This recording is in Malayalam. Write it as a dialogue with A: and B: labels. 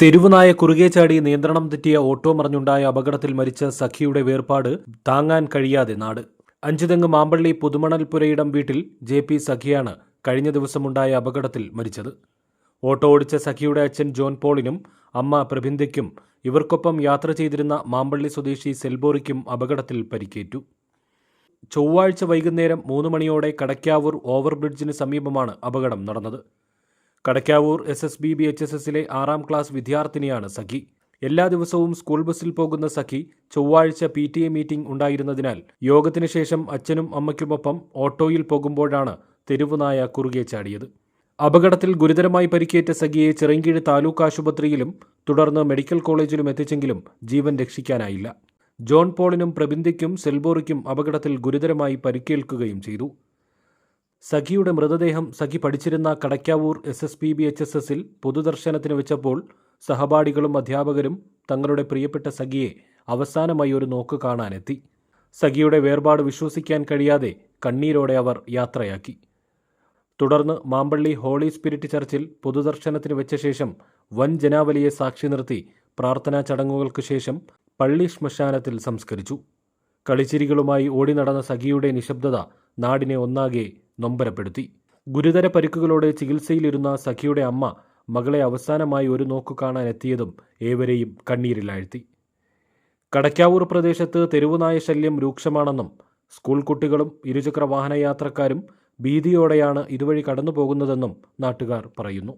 A: തെരുവുനായ കുറുകെ ചാടി നിയന്ത്രണം തെറ്റിയ ഓട്ടോ മറിഞ്ഞുണ്ടായ അപകടത്തിൽ മരിച്ച സഖിയുടെ വേർപാട് താങ്ങാൻ കഴിയാതെ നാട്. അഞ്ചുതെങ്ങ് മാമ്പള്ളി പുതുമണൽപുരയിടം വീട്ടിൽ ജെ പി സഖിയാണ് കഴിഞ്ഞ ദിവസമുണ്ടായ അപകടത്തിൽ മരിച്ചത്. ഓട്ടോ ഓടിച്ച സഖിയുടെ അച്ഛൻ ജോൺ പോളിനും അമ്മ പ്രഭിന്ദയ്ക്കും ഇവർക്കൊപ്പം യാത്ര ചെയ്തിരുന്ന മാമ്പള്ളി സ്വദേശി സെൽബോറിക്കും അപകടത്തിൽ പരിക്കേറ്റു. ചൊവ്വാഴ്ച വൈകുന്നേരം മൂന്ന് മണിയോടെ കടക്കാവൂർ ഓവർബ്രിഡ്ജിന് സമീപമാണ് അപകടം നടന്നത്. Kadakkavoor S S B B H S എസിലെ ആറാം ക്ലാസ് വിദ്യാർത്ഥിനിയാണ് സഖി. എല്ലാ ദിവസവും സ്കൂൾ ബസ്സിൽ പോകുന്ന സഖി ചൊവ്വാഴ്ച പി ടി എ മീറ്റിംഗ് ഉണ്ടായിരുന്നതിനാൽ യോഗത്തിന് ശേഷം അച്ഛനും അമ്മയ്ക്കുമൊപ്പം ഓട്ടോയിൽ പോകുമ്പോഴാണ് തെരുവുനായ കുറുകെ ചാടിയത്. അപകടത്തിൽ ഗുരുതരമായി പരിക്കേറ്റ സഖിയെ ചിറങ്കീഴ് താലൂക്ക് ആശുപത്രിയിലും തുടർന്ന് മെഡിക്കൽ കോളേജിലും എത്തിച്ചെങ്കിലും ജീവൻ രക്ഷിക്കാനായില്ല. ജോൺ പോളിനും പ്രബിന്ദിക്കും സെൽബോറിക്കും അപകടത്തിൽ ഗുരുതരമായി പരിക്കേൽക്കുകയും ചെയ്തു. സഖിയുടെ മൃതദേഹം സഖി പഠിച്ചിരുന്ന Kadakkavoor S S P B H S എസിൽ പൊതുദർശനത്തിന് വെച്ചപ്പോൾ സഹപാഠികളും അധ്യാപകരും തങ്ങളുടെ പ്രിയപ്പെട്ട സഖിയെ അവസാനമായി ഒരു നോക്ക് കാണാനെത്തി. സഖിയുടെ വേർപാട് വിശ്വസിക്കാൻ കഴിയാതെ കണ്ണീരോടെ അവർ യാത്രയാക്കി. തുടർന്ന് മാമ്പള്ളി ഹോളി സ്പിരിറ്റ് ചർച്ചിൽ പൊതുദർശനത്തിന് വെച്ച ശേഷം വൻ ജനാവലിയെ സാക്ഷി നിർത്തി പ്രാർത്ഥനാ ചടങ്ങുകൾക്ക് ശേഷം പള്ളി ശ്മശാനത്തിൽ സംസ്കരിച്ചു. കളിച്ചിരികളുമായി ഓടി നടന്ന സഖിയുടെ നിശബ്ദത നാടിനെ ഒന്നാകെ നൊമ്പരപ്പെടുത്തി. ഗുരുതര പരിക്കുകളോടെ ചികിത്സയിലിരുന്ന സഖിയുടെ അമ്മ മകളെ അവസാനമായി ഒരു നോക്കു കാണാൻ എത്തിയതും ഏവരെയും കണ്ണീരിലാഴ്ത്തി. കടയ്ക്കാവൂർ പ്രദേശത്ത് തെരുവുനായ ശല്യം രൂക്ഷമാണെന്നും സ്കൂൾ കുട്ടികളും ഇരുചക്ര വാഹനയാത്രക്കാരും ഭീതിയോടെയാണ് ഇതുവഴി കടന്നു പോകുന്നതെന്നും നാട്ടുകാർ പറയുന്നു